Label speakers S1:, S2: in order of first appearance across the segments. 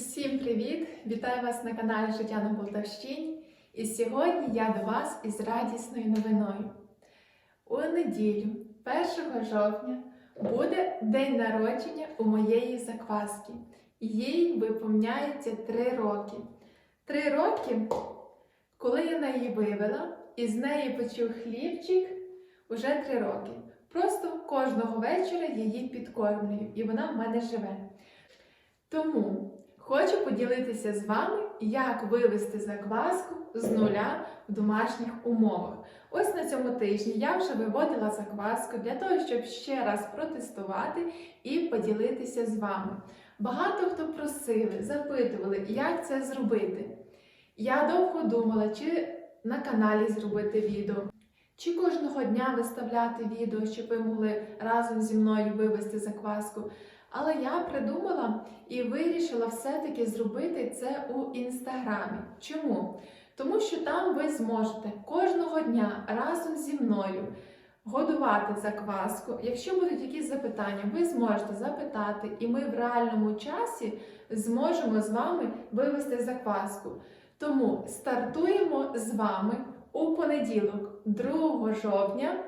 S1: Всім привіт! Вітаю вас на каналі Життя на Полтавщині. І сьогодні я до вас із радісною новиною. У неділю, 1 жовтня, буде день народження у моєї закваски. Їй виповняється 3 роки. 3 роки, коли я на її вивела, і з неї почув хлібчик уже 3 роки. Просто кожного вечора її підкормлюю, і вона в мене живе. Тому хочу поділитися з вами, як вивести закваску з нуля в домашніх умовах. Ось на цьому тижні я вже виводила закваску для того, щоб ще раз протестувати і поділитися з вами. Багато хто просили, запитували, як це зробити. Я довго думала, чи на каналі зробити відео, чи кожного дня виставляти відео, щоб ви могли разом зі мною вивести закваску. Але я придумала і вирішила все-таки зробити це у інстаграмі. Чому? Тому що там ви зможете кожного дня разом зі мною годувати закваску. Якщо будуть якісь запитання, ви зможете запитати, і ми в реальному часі зможемо з вами вивести закваску. Тому стартуємо з вами у понеділок, 2 жовтня.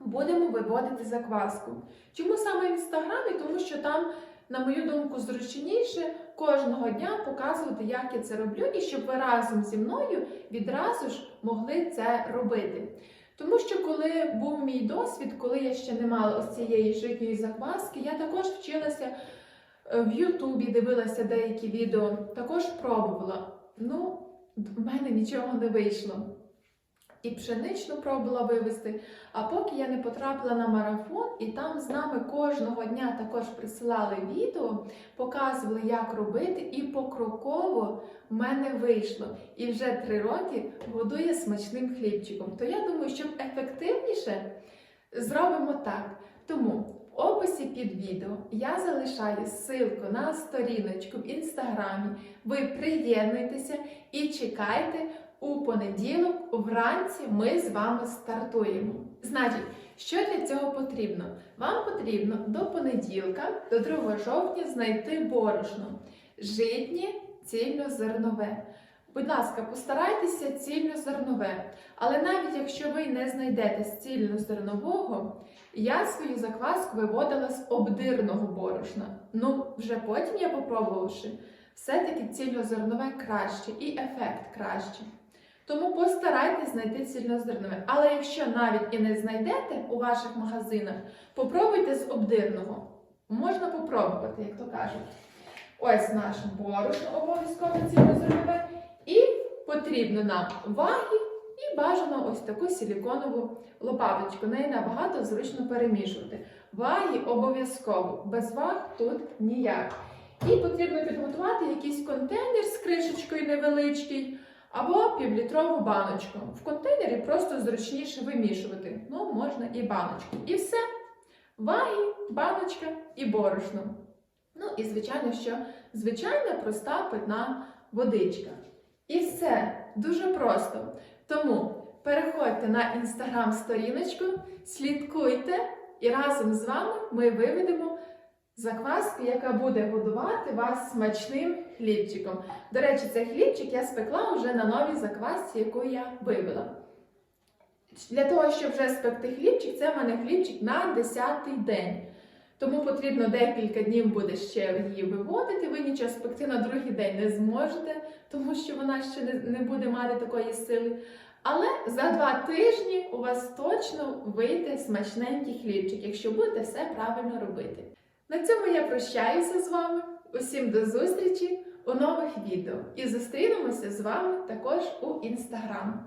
S1: Будемо виводити закваску. Чому саме в інстаграмі? Тому що там, на мою думку, зручніше кожного дня показувати, як я це роблю, і щоб ви разом зі мною відразу ж могли це робити. Тому що, коли був мій досвід, коли я ще не мала ось цієї житньої закваски, я також вчилася е, в Ютубі, дивилася деякі відео, також пробувала. Ну, в мене нічого не вийшло і пшеничну пробувала вивезти. А поки я не потрапила на марафон, і там з нами кожного дня також присилали відео, показували, як робити, і покроково в мене вийшло. І вже три роки годує смачним хлібчиком. То я думаю, щоб ефективніше зробимо так. Тому описі під відео я залишаю ссылку на сторіночку в інстаграмі. Ви приєднуйтеся і чекайте. У понеділок вранці ми з вами стартуємо. Значить, що для цього потрібно? Вам потрібно до понеділка, до 2 жовтня, знайти борошно житнє, цільнозернове. Будь ласка, постарайтеся цільнозернове. Але навіть якщо ви не знайдете з цільнозернового, я свою закваску виводила з обдирного борошна. Ну, вже потім я попробувавши, все-таки цільнозернове краще і ефект краще. Тому постарайтесь знайти цільнозернове. Але якщо навіть і не знайдете у ваших магазинах, попробуйте з обдирного. Можна попробувати, як то кажуть. Ось наше борошно обов'язково цільнозернове. І потрібно нам ваги і бажано ось таку силіконову лопаточку. Неї набагато зручно перемішувати. Ваги обов'язково, без ваг тут ніяк. І потрібно підготувати якийсь контейнер з кришечкою невеличкий. Або півлітрову баночку. В контейнері просто зручніше вимішувати. Ну, можна і баночку. І все. Ваги, баночка і борошно. Ну і, звичайно, що звичайна проста питна водичка. І все дуже просто. Тому переходьте на інстаграм-сторіночку, слідкуйте, і разом з вами ми виведемо закваску, яка буде годувати вас смачним хлібчиком. До речі, цей хлібчик я спекла вже на новій заквасці, яку я вивела. Для того, щоб вже спекти хлібчик, це в мене хлібчик на 10-й день. Тому потрібно декілька днів буде ще її виводити. Ви нічого спекти на другий день не зможете, тому що вона ще не, буде мати такої сили. Але за два тижні у вас точно вийде смачненький хлібчик, якщо будете все правильно робити. На цьому я прощаюся з вами. Усім до зустрічі у нових відео і зустрінемося з вами також у інстаграм.